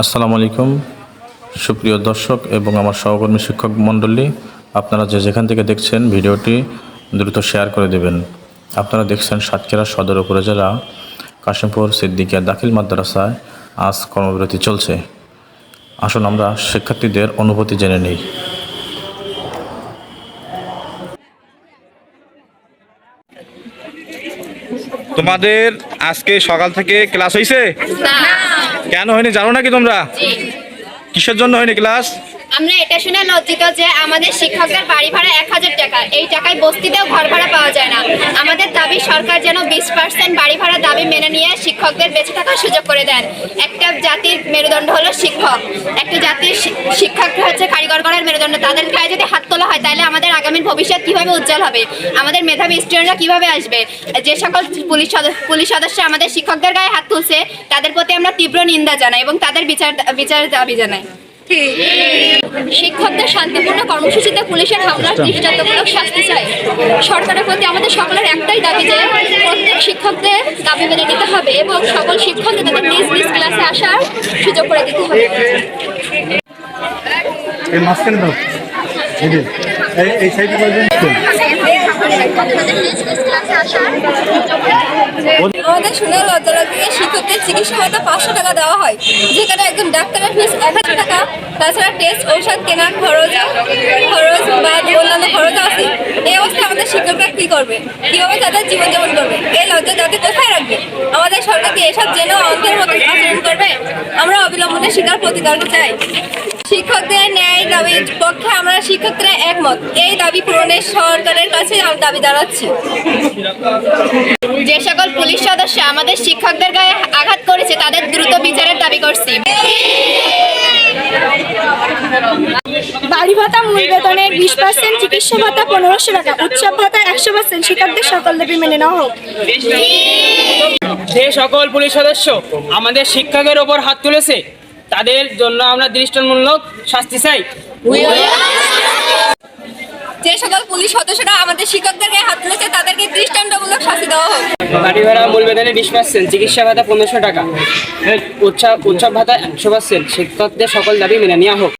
আসসালামু আলাইকুম। সুপ্রিয় দর্শক এবং আমার সহকর্মী শিক্ষক মণ্ডলী আপনারা যে যেখান থেকে দেখছেন ভিডিওটি দ্রুত শেয়ার করে দেবেন। আপনারা দেখছেন সাতক্ষীরা সদর উপজেলা কাশিমপুর সিদ্দিকিয়া দাখিল মাদ্রাসায় আজ কর্মবিরতি চলছে। আসুন আমরা শিক্ষার্থীদের অনুভূতি জেনে নিই। তোমাদের আজকে সকাল থেকে ক্লাস হয়েছে কেন হয়নি জানো নাকি তোমরা? কিসের জন্য হয়নি ক্লাস আমরা এটা শুনে লজ্জিত যে আমাদের শিক্ষকদের বাড়ি ভাড়া এক হাজার টাকা। এই টাকায় বস্তিতেও ঘর ভাড়া পাওয়া যায় না। আমাদের দাবি, সরকার যেন বিশ পার্সেন্ট বাড়ি ভাড়া দাবি মেনে নিয়ে শিক্ষকদের বেঁচে থাকার সুযোগ করে দেন। একটা জাতির মেরুদণ্ড হলো শিক্ষক। একটা জাতির শিক্ষক হচ্ছে কারিগর করার মেরুদণ্ড। তাদের গায়ে যদি হাত তোলা হয়, তাহলে আমাদের আগামীর ভবিষ্যৎ কীভাবে উজ্জ্বল হবে? আমাদের মেধাবী স্টুডেন্টরা কীভাবে আসবে? যে সকল পুলিশ পুলিশ সদস্য আমাদের শিক্ষকদের গায়ে হাত তুলছে, তাদের প্রতি আমরা তীব্র নিন্দা জানাই এবং তাদের বিচার বিচার দাবি জানাই। শিক্ষকদের শান্তিপূর্ণ কর্মসূচিতে পুলিশের হামলার দৃষ্টান্তমূলক শাস্তি চাই। সরকারের প্রতি আমাদের সকলের একটাই দাবি যে প্রত্যেক শিক্ষকদের দাবি মেনে নিতে হবে এবং সকল শিক্ষকদের তাদের নিজ নিজ ক্লাসে আসার সুযোগ করে দিতে হবে। এই মাঝখানে দাও। এই সাইডে আমাদের শুনে লজ্জা লাগে শিক্ষকদের চিকিৎসা ভাতা পাঁচশো টাকা দেওয়া হয় যেখানে একজন ডাক্তারের ফিস এক হাজার টাকা। তাছাড়া টেস্ট ঔষধ কেনার খরচ খরচ বা অন্যান্য খরচ আছে। এই অবস্থায় আমাদের শিক্ষকরা কি করবে? কীভাবে তাদের জীবনযাপন করবে? এই লজ্জা যাতে কোথায় রাখবে? আমাদের সরকার কি এসব জেনে অন্ধের মতো আচরণ করবে? আমরা অবিলম্বনে শিকার প্রতিকার চাই। শিক্ষকদের ন্যায় দাবির পক্ষে আমরা শিক্ষকরা একমত। এই দাবি পূরণের সরকারের কাছে আমরা দাবি জানাচ্ছি। যে সকল পুলিশ সদস্য আমাদের শিক্ষকদের গায়ে আঘাত করেছে তাদের দ্রুত বিচারের দাবি করছি। বাড়ি ভাতা মূল বেতনের বিশ পার্সেন্ট চিকিৎসা ভাতা পনেরোশো টাকা উৎসব ভাতা একশো পার্সেন্ট শিক্ষকদের সকল দাবি মেনে নেওয়া হোক। যে সকল পুলিশ সদস্য আমাদের শিক্ষকের ওপর হাত তুলেছে তাদের জন্য আমরা দৃষ্টান্তমূলক শাস্তি চাই। যে সকল পুলিশ সদস্যরা আমাদের শিক্ষকদেরকে গায়ে হাত তুলেছে তাদেরকে দৃষ্টান্তমূলক শাস্তি দেওয়া হোক। বাড়ি ভাড়া মূল বেতনে বিশ পার্সেন্ট চিকিৎসা ভাতা পনেরোশো টাকা। উৎসব উৎসব ভাতা একশো পার্সেন্ট। শিক্ষকদের সকল দাবি মেনে নেওয়া হোক।